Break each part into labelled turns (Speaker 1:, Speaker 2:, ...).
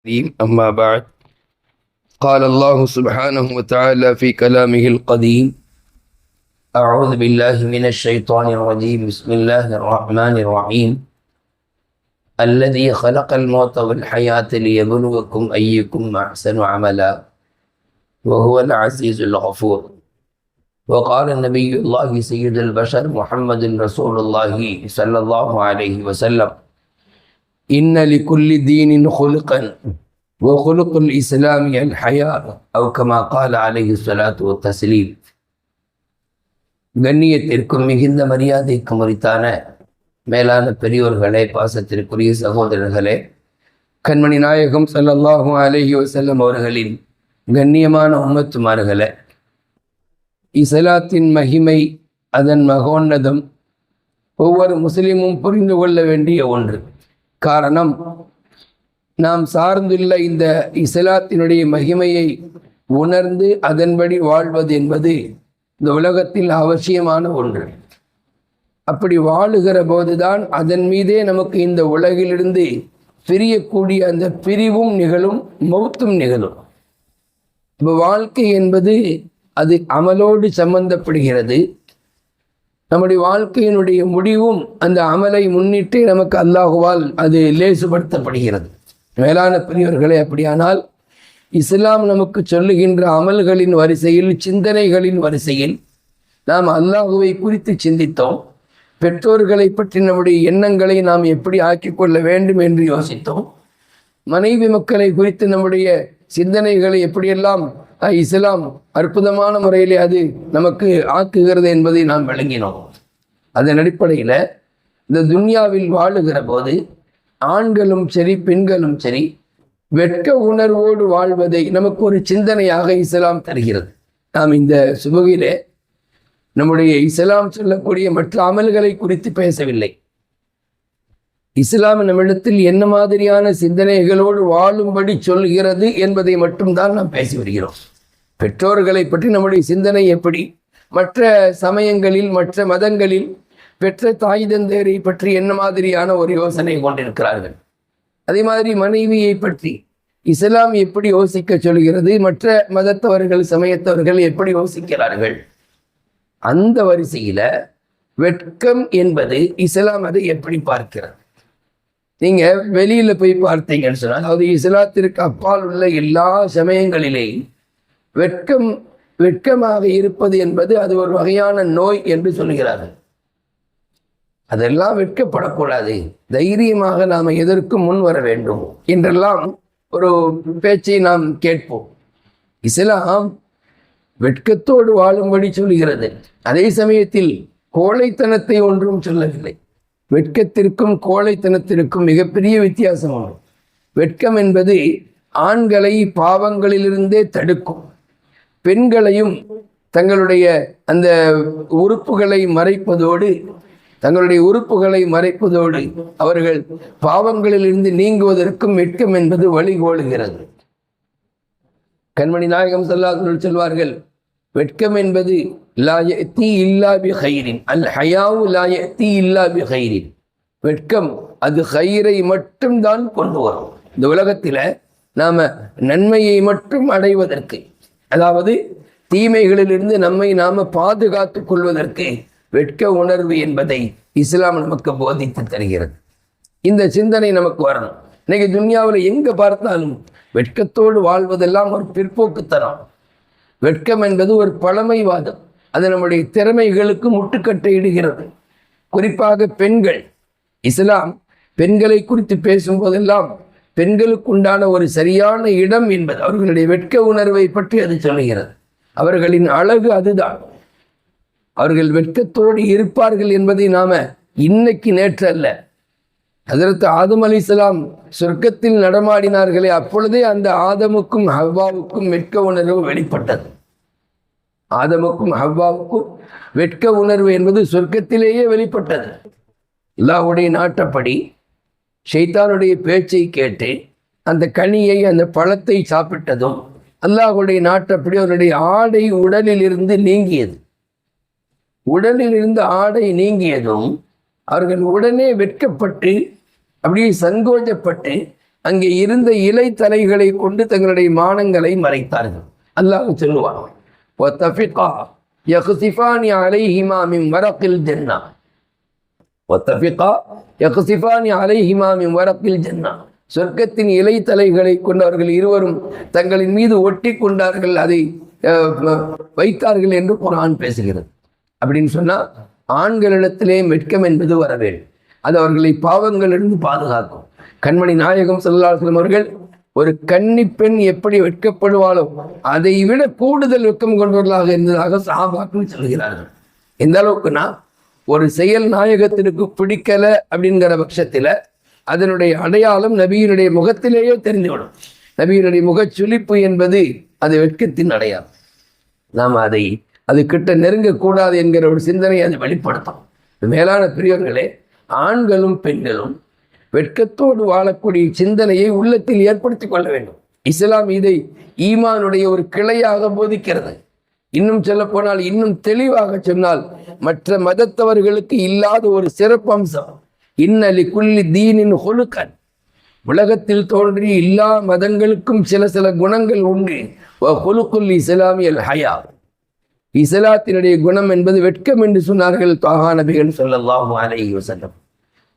Speaker 1: الكريم أما بعد قال الله سبحانه وتعالى في كلامه القديم أعوذ بالله من الشيطان الرجيم. بسم الله الرحمن الرحيم. الذي خلق الموت والحياة ليبلوكم أيكم أحسن عملا وهو العزيز الغفور. وقال النبي الله سيد البشر محمد رسول الله صلى الله عليه وسلم இன்னலி குல்லி தீனின் ஹொலுக்கன் ஓ ஹொலுக்குல் இஸ்லாமியன் ஹயா அவுக்கமா கால அலஹி சலாத்து தஸ்லீம் கண்ணியத்திற்கும் மிகுந்த மரியாதைக்கும் உரித்தான மேலான பெரியோர்களே பாசத்திற்குரிய சகோதரர்களே கண்மணி நாயகம் சல்லாஹூ அலஹி வசல்லம் அவர்களின் கண்ணியமான உம்மத்துமார்களே இசலாத்தின் மகிமை அதன் மகோன்னதம் ஒவ்வொரு முஸ்லீமும் புரிந்து கொள்ள வேண்டிய ஒன்று. காரணம் நாம் சார்ந்துள்ள இந்த இஸ்லாத்தினுடைய மகிமையை உணர்ந்து அதன்படி வாழ்வது என்பது இந்த உலகத்தில் அவசியமான ஒன்று. அப்படி வாழுகிற போதுதான் அதன் மீதே நமக்கு இந்த உலகிலிருந்து பிரியக்கூடிய அந்த பிரிவும் நிகழும் மௌத்தும் நிகழும். இப்போ வாழ்க்கை என்பது அது அமலோடு சம்பந்தப்படுகிறது. நம்முடைய வாழ்க்கையினுடைய முடிவும் அந்த அமலை முன்னிட்டு நமக்கு அல்லாஹுவால் அது லேசுபடுத்தப்படுகிறது. மேலான பெரியவர்களே அப்படியானால் இஸ்லாம் நமக்கு சொல்லுகின்ற அமல்களின் வரிசையில் சிந்தனைகளின் வரிசையில் நாம் அல்லாஹுவை குறித்து சிந்தித்தோம். பெற்றோர்களை பற்றி நம்முடைய எண்ணங்களை நாம் எப்படி ஆக்கிக் கொள்ள வேண்டும் என்று யோசித்தோம். மனைவி மக்களை குறித்து நம்முடைய சிந்தனைகளை எப்படியெல்லாம் இஸ்லாம் அற்புதமான முறையிலே அது நமக்கு ஆக்குகிறது என்பதை நாம் விளங்கினோம். அதன் அடிப்படையில் இந்த துன்யாவில் வாழுகிற போது ஆண்களும் சரி பெண்களும் சரி வெட்க உணர்வோடு வாழ்வதை நமக்கு ஒரு சிந்தனையாக இஸ்லாம் தருகிறது. நாம் இந்த சுபகிலே நம்முடைய இஸ்லாம் சொல்லக்கூடிய மற்ற அமல்களை குறித்து பேசவில்லை. இஸ்லாம் நம்மிடத்தில் என்ன மாதிரியான சிந்தனைகளோடு வாழும்படி சொல்கிறது என்பதை மட்டும்தான் நாம் பேசி வருகிறோம். பெற்றோர்களை பற்றி நம்முடைய சிந்தனை எப்படி? மற்ற சமயங்களில் மற்ற மதங்களில் பெற்ற தாய் தந்தையரை பற்றி என்ன மாதிரியான ஒரு யோசனை கொண்டிருக்கிறார்கள்? அதே மாதிரி மனைவியை பற்றி இஸ்லாம் எப்படி யோசிக்க சொல்கிறது? மற்ற மதத்தவர்கள் சமயத்தவர்கள் எப்படி யோசிக்கிறார்கள்? அந்த வரிசையில் வெட்கம் என்பது இஸ்லாம் அதை எப்படி பார்க்கிறது? நீங்கள் வெளியில் போய் பார்த்தீங்கன்னு சொன்னால் அதாவது இஸ்லாத்திற்கு அப்பால் உள்ள எல்லா சமயங்களிலேயும் வெட்கம் வெட்கமாக இருப்பது என்பது அது ஒரு வகையான நோய் என்று சொல்கிறார்கள் அதெல்லாம் வெட்கப்படக்கூடாது. தைரியமாக நாம் எதற்கும் முன் வர வேண்டும் என்றெல்லாம் ஒரு பேச்சை நாம் கேட்போம். இஸ்லாம் வெட்கத்தோடு வாழும்படி சொல்கிறது அதே சமயத்தில் கோழைத்தனத்தை ஒன்றும் சொல்லவில்லை. வெட்கத்திற்கும் கோழைத்தனத்திற்கும் மிகப்பெரிய வித்தியாசம் உண்டு. வெட்கம் என்பது ஆண்களை பாவங்களிலிருந்தே தடுக்கும். பெண்களையும் தங்களுடைய அந்த உறுப்புகளை மறைப்பதோடு தங்களுடைய உறுப்புகளை மறைப்பதோடு அவர்கள் பாவங்களிலிருந்து நீங்குவதற்கும் வெட்கம் என்பது வழிகோளுகிறது கண்மணி நாயகம் சொல்லாதவர்கள் சொல்வார்கள் வெட்கம் என்பது லாய தீ இல்லா பி ஹைரின் அல் ஹயாவு லாய தீ இல்லா பி ஹைரின் வெட்கம் அது ஹைரை மட்டும்தான் கொண்டு வரும். இந்த உலகத்தில் நாம நன்மையை மட்டும் அடைவதற்கு அதாவது தீமைகளிலிருந்து நம்மை நாம பாதுகாத்துக் கொள்வதற்கு வெட்க உணர்வு என்பதை இஸ்லாம் நமக்கு போதித்து தருகிறது. இந்த சிந்தனை நமக்கு வரணும். இன்னைக்கு துன்யாவில் எங்கே பார்த்தாலும் வெட்கத்தோடு வாழ்வதெல்லாம் ஒரு பிற்போக்குத்தனம். வெட்கம் என்பது ஒரு பழமைவாதம். அது நம்முடைய திறமைகளுக்கு முட்டுக்கட்டை இடுகிறது. குறிப்பாக பெண்கள். இஸ்லாம் பெண்களை குறித்து பேசும்போதெல்லாம் பெண்களுக்கு உண்டான ஒரு சரியான இடம் என்பது அவர்களுடைய வெட்க உணர்வை பற்றி அது சொல்லுகிறது. அவர்களின் அழகு அதுதான். அவர்கள் வெட்கத்தோடு இருப்பார்கள் என்பதை நாம இன்னைக்கு நேற்று அல்ல. அதற்கு ஆதம் அலிஸ்லாம் சொர்க்கத்தில் நடமாடினார்களே அப்பொழுதே அந்த ஆதமுக்கும் ஹவ்வாவுக்கும் வெட்க உணர்வு வெளிப்பட்டது. ஆதமுக்கும் ஹவ்வாவுக்கும் வெட்க உணர்வு என்பது சொர்க்கத்திலேயே வெளிப்பட்டது. அல்லாஹுடைய நாட்டப்படி ஷைத்தானுடைய பேச்சை கேட்டு அந்த கனியை அந்த பழத்தை சாப்பிட்டதும் அல்லாஹுடைய நாட்டப்படி அவனுடைய ஆடை உடலில் இருந்து நீங்கியது. உடலில் இருந்து ஆடை நீங்கியதும் அவர்கள் உடனே வெட்கப்பட்டு அப்படியே சங்கோஜப்பட்டு அங்கே இருந்த இலை தலைகளை கொண்டு தங்களுடைய மானங்களை மறைத்தார்கள். அல்லாஹ் சொல்லுவான் அலைஹிமா மின் வரக்கில் ஜென்னா. ஒத்தபிகா யக்சிஃபானி அலைஹிமாமின் வரப்பில் ஜென்னா. சொர்க்கத்தின் இலை தலைகளை கொண்டவர்கள் இருவரும் தங்களின் மீது ஒட்டி கொண்டார்கள் அதை வைத்தார்கள் என்று குரான் பேசுகிறது. அப்படின்னு சொன்னால் ஆண்களிடத்திலே மெட்கம் என்பது வர வேண்டும் அது அவர்களை பாவங்களிலிருந்து பாதுகாக்கும். கண்மணி நாயகம் செல்லாசலம் அவர்கள் ஒரு கன்னி பெண் எப்படி வெட்கப்படுவாளோ அதை விட கூடுதல் வெட்கம் கொண்டவர்களாக இருந்ததாக சாபாக்கள் சொல்கிறார்கள். எந்த அளவுக்குன்னா ஒரு செயல் நாயகத்திற்கு பிடிக்கல அப்படிங்கிற பட்சத்தில் அதனுடைய அடையாளம் நபியினுடைய முகத்திலேயே தெரிந்துவிடும். நபியினுடைய முகச்சுளிப்பு என்பது அது வெட்கத்தின் அடையாளம். நாம் அதை அது கிட்ட நெருங்கக்கூடாது என்கிற ஒரு சிந்தனையை அது வெளிப்படுத்தும். மேலான பெரியவர்களே ஆண்களும் பெண்களும் வெட்கத்தோடு வாழக்கூடிய சிந்தனையை உள்ளத்தில் ஏற்படுத்தி கொள்ள வேண்டும். இஸ்லாம் இதை ஈமானுடைய ஒரு கிளையாக போதிக்கிறது. இன்னும் சொல்ல போனால் இன்னும் தெளிவாக சொன்னால் மற்ற மதத்தவர்களுக்கு இல்லாத ஒரு சிறப்பம்சம் இன்னலி குல்லி தீனின் ஹொலுக்கன் உலகத்தில் தோன்றி எல்லா மதங்களுக்கும் சில சில குணங்கள் உண்டு. ஹொலுக்குல் இஸ்லாமியல் ஹயா. இஸ்லாத்தினுடைய குணம் என்பது வெட்கம் என்று சொன்னார்கள் தாகா நபிகள் ஸல்லல்லாஹு அலைஹி வசல்லம்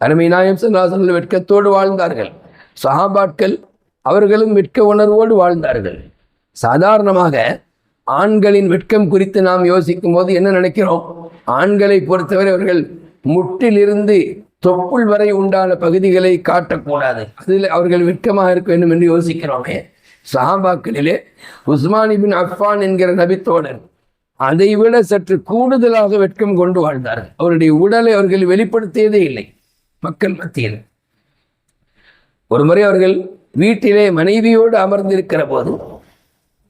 Speaker 1: அருமை நாயம் சொல்லாசல்ல வெட்கத்தோடு வாழ்ந்தார்கள். சஹாபாட்கள் அவர்களும் வெட்க உணர்வோடு வாழ்ந்தார்கள். சாதாரணமாக ஆண்களின் வெட்கம் குறித்து நாம் யோசிக்கும் போது என்ன நினைக்கிறோம்? ஆண்களை பொறுத்தவரை அவர்கள் முட்டிலிருந்து தொப்புள் வரை உண்டான பகுதிகளை காட்டக்கூடாது. அதில் அவர்கள் வெட்கமாக இருக்க வேண்டும் என்று யோசிக்கிறோமே. சஹாபாக்களிலே உஸ்மானிபின் அஃபான் என்கிற நபித்தோழர் அதைவிட சற்று கூடுதலாக வெட்கம் கொண்டு வாழ்ந்தார்கள் அவருடைய உடலை அவர்கள் வெளிப்படுத்தியதே இல்லை மக்கள் மத்தியில். ஒரு முறை அவர்கள் வீட்டிலே மனைவியோடு அமர்ந்திருக்கிற போது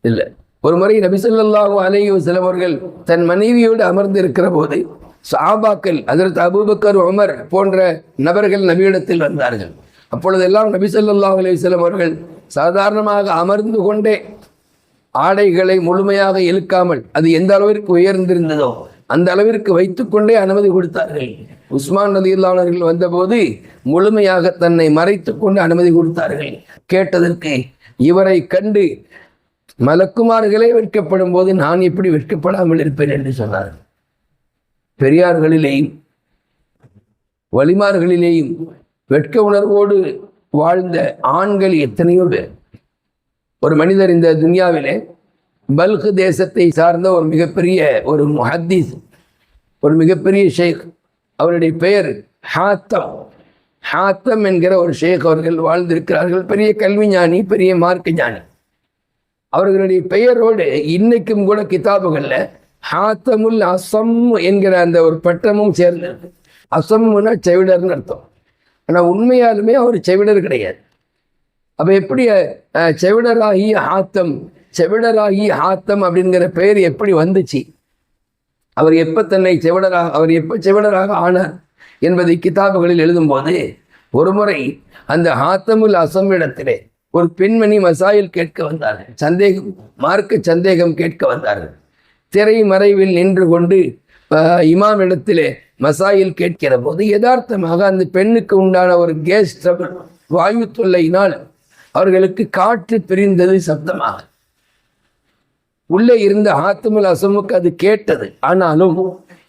Speaker 1: இல்லை ஒரு முறை நபிசல்லாஹு அலையு சிலவர்கள் தன் மனைவியோடு அமர்ந்திருக்கிற போது சாபாக்கள் அதற்கு அபூபக்கர் உமர் போன்ற நபர்கள் நபியிடத்தில் வந்தார்கள். அப்பொழுதெல்லாம் நபிசல்லாஹு அலைஹி சிலவர்கள் சாதாரணமாக அமர்ந்து கொண்டே ஆடைகளை முழுமையாக இழுக்காமல் அது எந்த அளவிற்கு உயர்ந்திருந்ததோ அந்த அளவிற்கு வைத்துக்கொண்டே அனுமதி கொடுத்தார்கள். உஸ்மான் நதியில்லாளர்கள் வந்தபோது முழுமையாக தன்னை மறைத்து கொண்டு அனுமதி கொடுத்தார்கள். கேட்டதற்கு இவரை கண்டு மலக்குமார்களே வெட்கப்படும் போது நான் எப்படி வெட்கப்படாமல் இருப்பேன் என்று சொன்னார்கள். பெரியார்களிலேயும் வலிமார்களிலேயும் வெட்க உணர்வோடு வாழ்ந்த ஆண்கள் எத்தனையோ பேர். ஒரு மனிதர் இந்த துனியாவிலே பல்க் தேசத்தை சார்ந்த ஒரு மிகப்பெரிய ஒரு முஹத்தீஸ் ஒரு மிகப்பெரிய ஷேக். அவருடைய பெயர் ஹாத்தம். ஹாத்தம் என்கிற ஒரு ஷேக் அவர்கள் வாழ்ந்திருக்கிறார்கள். பெரிய கல்வி ஞானி பெரிய மார்க்க ஞானி. அவர்களுடைய பெயரோடு இன்னைக்கும் கூட கிதாபுகளில் ஹாத்தமுல் அசம் என்கிற அந்த ஒரு பட்டமும் சேர்ந்து அசம்னா செவிடர்னு அர்த்தம். ஆனால் உண்மையாலுமே அவர் செவிடர் கிடையாது. அப்போ எப்படி செவிடராகிய செவிடராகி ஆத்தம் செவிடராகி ஆத்தம் அப்படிங்கிற பெயர் எப்படி வந்துச்சு? அவர் எப்போ தன்னை செவிடராக அவர் எப்போ செவிடராக ஆனார் என்பதை கிதாபுகளில் எழுதும்போது ஒருமுறை அந்த ஆத்தமுல் அசமிடத்திலே ஒரு பெண்மணி மசாயில் கேட்க வந்தார்கள். சந்தேகம் மார்க்க சந்தேகம் கேட்க வந்தார்கள். திரை மறைவில் நின்று கொண்டு இமாம் இடத்திலே மசாயில் கேட்கிற போது யதார்த்தமாக அந்த பெண்ணுக்கு உண்டான ஒரு கேஸ் ட்ரபிள் வாயு தொல்லையினால் அவர்களுக்கு காற்று பிரிந்தது சப்தமாக. உள்ளே இருந்த ஆத்துமல் அசமுக்கு அது கேட்டது. ஆனாலும்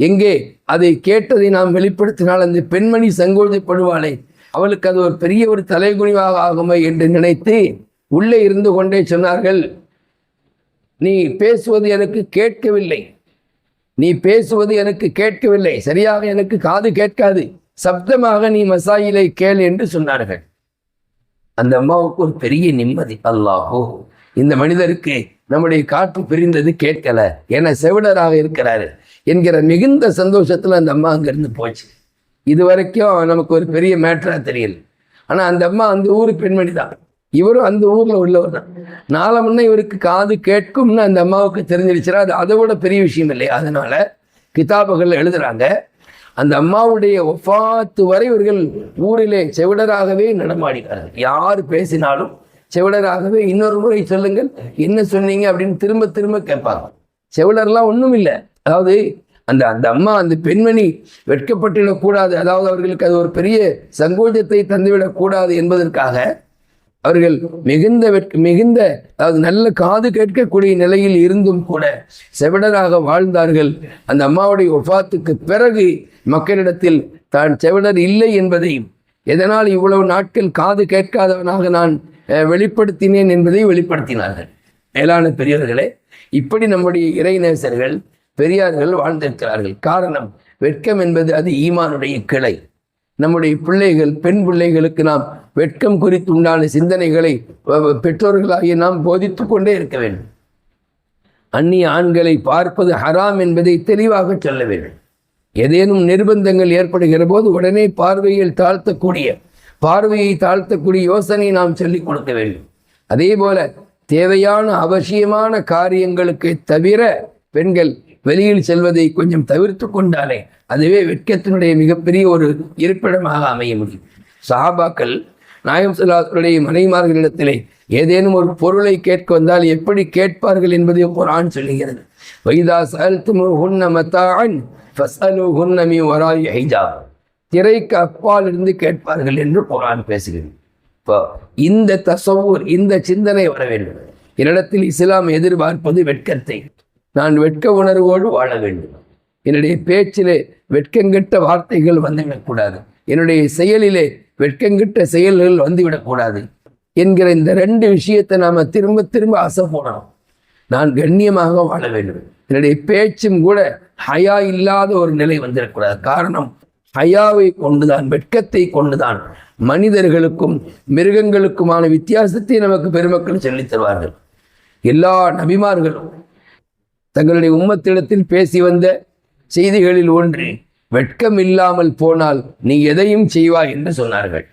Speaker 1: எங்கே அதை கேட்டதை நாம் வெளிப்படுத்தினால் அந்த பெண்மணி சங்கோஜப்படுவாளே அவளுக்கு அது ஒரு பெரிய ஒரு தலைகுனிவாக ஆகுமே என்று நினைத்து உள்ளே இருந்து கொண்டே சொன்னார்கள் நீ பேசுவது எனக்கு கேட்கவில்லை. நீ பேசுவது எனக்கு கேட்கவில்லை. சரியாக எனக்கு காது கேட்காது. சப்தமாக நீ மசாயிலை கேள் என்று சொன்னார்கள். அந்த அம்மாவுக்கு ஒரு பெரிய நிம்மதி. அல்லாஹோ இந்த மனிதருக்கு நம்முடைய காற்று பிரிந்தது கேட்கல. என செவிடராக இருக்கிறாரு என்கிற மிகுந்த சந்தோஷத்தில் அந்த அம்மா அங்கிருந்து போச்சு. இது வரைக்கும் நமக்கு ஒரு பெரிய மேட்டராக தெரியல. ஆனால் அந்த அம்மா அந்த ஊர் பெண்மணி தான். இவரும் அந்த ஊரில் உள்ளவர் தான். நாளை முன்னே இவருக்கு காது கேட்கும்னு அந்த அம்மாவுக்கு தெரிஞ்சிருச்சுன்னா அது அதை விட பெரிய விஷயம் இல்லை அதனால் கிதாபுகள் எழுதுறாங்க அந்த அம்மாவுடைய ஒஃபாத்து வரை இவர்கள் ஊரிலே செவிடராகவே நடமாடினார்கள். யார் பேசினாலும் செவிடராகவே இன்னொரு முறை சொல்லுங்கள் என்ன சொன்னீங்க அப்படின்னு திரும்ப திரும்ப கேட்பாங்க. செவிடர்லாம் ஒன்றும் இல்லை அதாவது அந்த அந்த அம்மா அந்த பெண்மணி வெட்கப்பட்டுவிடக்கூடாது. அதாவது அவர்களுக்கு அது ஒரு பெரிய சங்கோஜத்தை தந்துவிடக்கூடாது என்பதற்காக அவர்கள் மிகுந்த வெட்க மிகுந்த அதாவது நல்ல காது கேட்கக்கூடிய நிலையில் இருந்தும் கூட செவிடராக வாழ்ந்தார்கள். அந்த அம்மாவுடைய ஒஃபாத்துக்கு பிறகு மக்களிடத்தில் தான் செவிடர் இல்லை என்பதையும் எதனால் இவ்வளவு நாட்கள் காது கேட்காதவனாக நான் வெளிப்படுத்தினேன் என்பதை வெளிப்படுத்தினார்கள். மேலான பெரியவர்களே இப்படி நம்முடைய இறைநேசர்கள் பெரியார்கள் வாழ்ந்திருக்கிறார்கள். காரணம் வெட்கம் என்பது அது ஈமானுடைய கிளை. நம்முடைய பிள்ளைகள் பெண் பிள்ளைகளுக்கு நாம் வெட்கம் குறித்து உண்டான சிந்தனைகளை பெற்றோர்களாகிய நாம் போதித்து கொண்டே இருக்க வேண்டும். அந்நிய ஆண்களை பார்ப்பது ஹராம் என்பதை தெளிவாக சொல்ல வேண்டும். ஏதேனும் நிர்பந்தங்கள் ஏற்படுகிற போது உடனே பார்வையில் தாழ்த்தக்கூடிய பார்வையை தாழ்த்தக்கூடிய யோசனை நாம் சொல்லிக் கொடுக்க வேண்டும். அதே போல தேவையான அவசியமான காரியங்களுக்கு தவிர பெண்கள் வெளியில் செல்வதை கொஞ்சம் தவிர்த்து கொண்டாலே அதுவே வெட்கத்தினுடைய மிகப்பெரிய ஒரு இருப்பிடமாக அமைய முடியும் சஹாபாக்கள் நாயம் சொல்லாத்துடைய மனைமார்களிடத்திலே ஏதேனும் ஒரு பொருளை கேட்க வந்தால் எப்படி கேட்பார்கள் என்பதை குரான் சொல்லுகிறது. வைதா சல்துமு ஹுன்ன மத்தான் ஃபஸ்அலு ஹுன்னமி வராய் ஹைஜாப். திரைக்கு அப்பால் இருந்து கேட்பார்கள் என்று குரான் பேசுகிறது. இப்போ இந்த தசவூர் இந்த சிந்தனை வர வேண்டும். என்னிடத்தில் இஸ்லாம் எதிர்பார்ப்பது வெட்கத்தை. நான் வெட்க உணர்வோடு வாழ வேண்டும். என்னுடைய பேச்சிலே வெட்கங்கெட்ட வார்த்தைகள் வந்துவிடக்கூடாது என்னுடைய செயலிலே வெட்கங்கெட்ட செயல்கள் வந்துவிடக்கூடாது என்கிற இந்த ரெண்டு விஷயத்தை நாம் திரும்ப திரும்ப ஆசை போடணும். நான் கண்ணியமாக வாழ வேண்டும். என்னுடைய பேச்சும் கூட ஹயா இல்லாத ஒரு நிலை வந்துடக்கூடாது காரணம் ஹயாவை கொண்டுதான் வெட்கத்தை கொண்டுதான் மனிதர்களுக்கும் மிருகங்களுக்குமான வித்தியாசத்தை நமக்கு பெருமக்கள் சொல்லித் தருவார்கள். எல்லா நபிமார்களும் தங்களுடைய உம்மத்திடத்தில் பேசி வந்த செய்திகளில் ஒன்று வெட்கம் இல்லாமல் போனால் நீ எதையும் செய்வாய் என்று சொன்னார்கள்.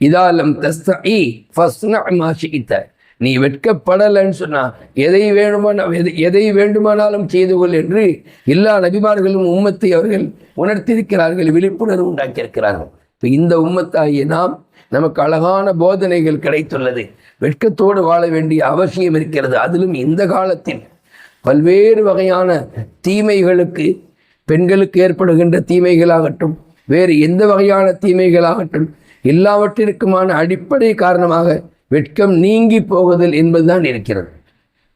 Speaker 1: இதாலம் தஸ்தஇ ஃபஸ்ட் நீ வெட்கப்படலைன்னு சொன்னா எதை வேணுமான எதை- எதை வேண்டுமானாலும் செய்து கொள் என்று எல்லா நபிமார்களும் உம்மத்தை அவர்கள் உணர்த்தியிருக்கிறார்கள் விழிப்புணர்வு உண்டாக்கியிருக்கிறார்கள். இப்போ இந்த உம்மத்தாகிய நாம் நமக்கு அழகான போதனைகள் கிடைத்துள்ளது. வெட்கத்தோடு வாழ வேண்டிய அவசியம் இருக்கிறது. அதிலும் இந்த காலத்தில் பல்வேறு வகையான தீமைகளுக்கு பெண்களுக்கு ஏற்படுகின்ற தீமைகளாகட்டும் வேறு எந்த வகையான தீமைகளாகட்டும் எல்லாவற்றிற்குமான அடிப்படை காரணமாக வெட்கம் நீங்கி போகுதல் என்பதுதான் இருக்கிறது.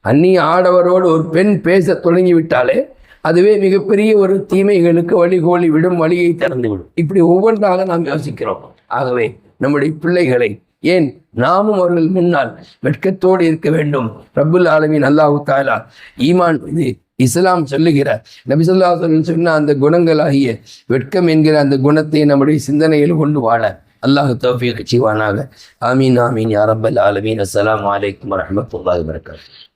Speaker 1: அந்நிய ஆடவரோடு ஒரு பெண் பேச தொடங்கிவிட்டாலே அதுவே மிகப்பெரிய ஒரு தீமைகளுக்கு வழிகோலி விடும் வழியை திறந்து விடும் இப்படி ஒவ்வொன்றாக நாம் யோசிக்கிறோம். ஆகவே நம்முடைய பிள்ளைகளை ஏன்? நாமும் அவர்கள் முன்னால் வெட்கத்தோடு இருக்க வேண்டும். ரபுல் ஆலமின் அல்லாஹு தாலா ஈமான் இது இஸ்லாம் சொல்லுகிற நபிசல்லா சொன்ன அந்த குணங்களாகிய வெட்கம் என்கிற அந்த குணத்தை நம்முடைய சிந்தனையில் கொண்டு வாழ அல்லாஹு தோஃபி கட்சிவானாக ஆமீன் ஆமீன். யாரபல் ஆலமீன். அஸ்லாம் வலைக்கம் வரஹ்மத்துல்லாஹி வரகாத்து